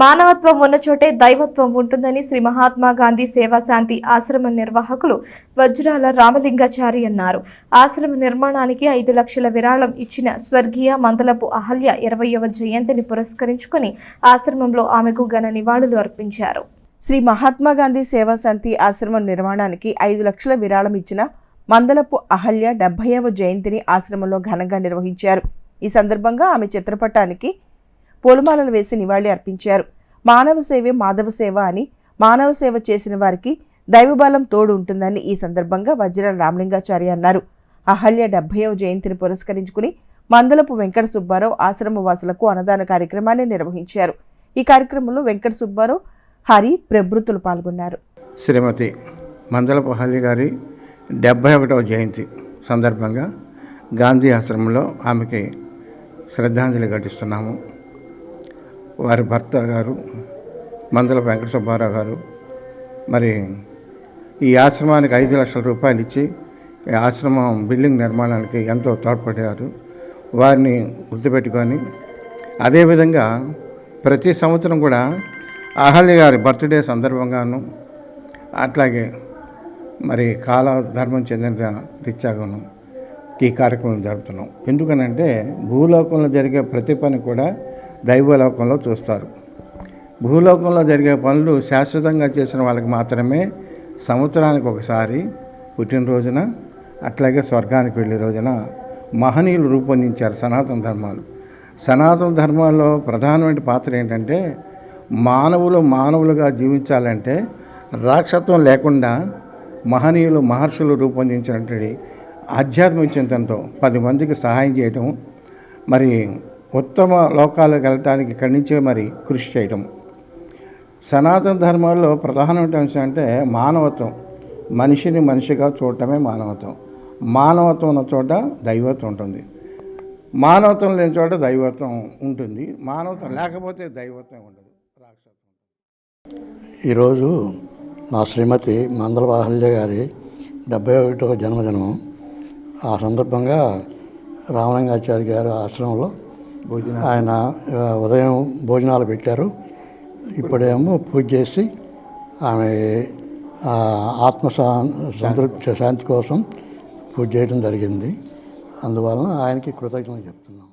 మానవత్వం ఉన్న చోటే దైవత్వం ఉంటుందని శ్రీ మహాత్మా గాంధీ సేవా శాంతి ఆశ్రమ నిర్వాహకులు వజ్రాల రామలింగాచారి అన్నారు. ఆశ్రమ నిర్మాణానికి ఐదు లక్షల విరాళం ఇచ్చిన స్వర్గీయ మందలపు అహల్య ఇరవయవ జయంతిని పురస్కరించుకుని ఆశ్రమంలో ఆమెకు ఘన నివాళులు అర్పించారు. శ్రీ మహాత్మా గాంధీ సేవాశాంతి ఆశ్రమం నిర్మాణానికి ఐదు లక్షల విరాళం ఇచ్చిన మందలపు అహల్య డెబ్బైవ జయంతిని ఆశ్రమంలో ఘనంగా నిర్వహించారు. ఈ సందర్భంగా ఆమె చిత్రపటానికి పూలమాలలు వేసి నివాళి అర్పించారు. మానవ సేవే మాధవ సేవ అని మానవ సేవ చేసిన వారికి దైవబలం తోడు ఉంటుందని ఈ సందర్భంగా వజ్రాల రామలింగాచారి అన్నారు. అహల్య డెబ్బయో జయంతిని పురస్కరించుకుని మందలపు వెంకట సుబ్బారావు ఆశ్రమ వాసులకు అన్నదాన కార్యక్రమాన్ని నిర్వహించారు. ఈ కార్యక్రమంలో వెంకట సుబ్బారావు హరి ప్రభృతులు పాల్గొన్నారు. శ్రీమతి మందలపు హల్లి గారి డెబ్భై ఒకటవ జయంతి సందర్భంగా గాంధీ ఆశ్రమంలో ఆమెకి శ్రద్ధాంజలి ఘటిస్తున్నాము. వారి భర్త గారు మందల వెంకట సుబ్బారావు గారు మరి ఈ ఆశ్రమానికి ఐదు లక్షల రూపాయలు ఇచ్చి ఈ ఆశ్రమం బిల్డింగ్ నిర్మాణానికి ఎంతో తోడ్పడ్డారు. వారిని గుర్తుపెట్టుకొని అదేవిధంగా ప్రతి సంవత్సరం కూడా అహల్య గారి బర్త్డే సందర్భంగాను అట్లాగే మరి కాల ధర్మం చెందిన రీత్యాగాను ఈ కార్యక్రమం జరుపుతున్నాం. ఎందుకనంటే భూలోకంలో జరిగే ప్రతి పని కూడా దైవలోకంలో చూస్తారు. భూలోకంలో జరిగే పనులు శాశ్వతంగా చేసిన వాళ్ళకి మాత్రమే సంవత్సరానికి ఒకసారి పుట్టినరోజున అట్లాగే స్వర్గానికి వెళ్ళే రోజున మహనీయులు రూపొందించారు సనాతన ధర్మాలు. సనాతన ధర్మాల్లో ప్రధానమైన పాత్ర ఏంటంటే మానవులు మానవులుగా జీవించాలంటే రాక్షత్వం లేకుండా మహనీయులు మహర్షులు రూపొందించినటువంటి ఆధ్యాత్మిక చింతనతో పది మందికి సహాయం చేయటం మరి ఉత్తమ లోకాలకు వెళ్ళటానికి ఇక్కడి నుంచే మరి కృషి చేయటం. సనాతన ధర్మాల్లో ప్రధానమైన అంశం అంటే మానవత్వం. మనిషిని మనిషిగా చూడటమే మానవత్వం. మానవత్వం ఉన్న చోట దైవత్వం ఉంటుంది. మానవత్వం లేని చోట దైవత్వం ఉంటుంది. మానవత్వం లేకపోతే దైవత్వం ఉండదు. రాక్షత్వం ఈరోజు మా శ్రీమతి మందల బాహల్య గారి డెబ్బై ఒకటవ జన్మదినం. ఆ సందర్భంగా రామలింగాచారి గారి ఆశ్రమంలో ఆయన ఉదయం భోజనాలు పెట్టారు. ఇప్పుడేమో పూజ చేసి ఆమె ఆత్మ సంతృప్తి శాంతి కోసం పూజ చేయడం జరిగింది. అందువలన ఆయనకి కృతజ్ఞతలు చెప్తున్నాం.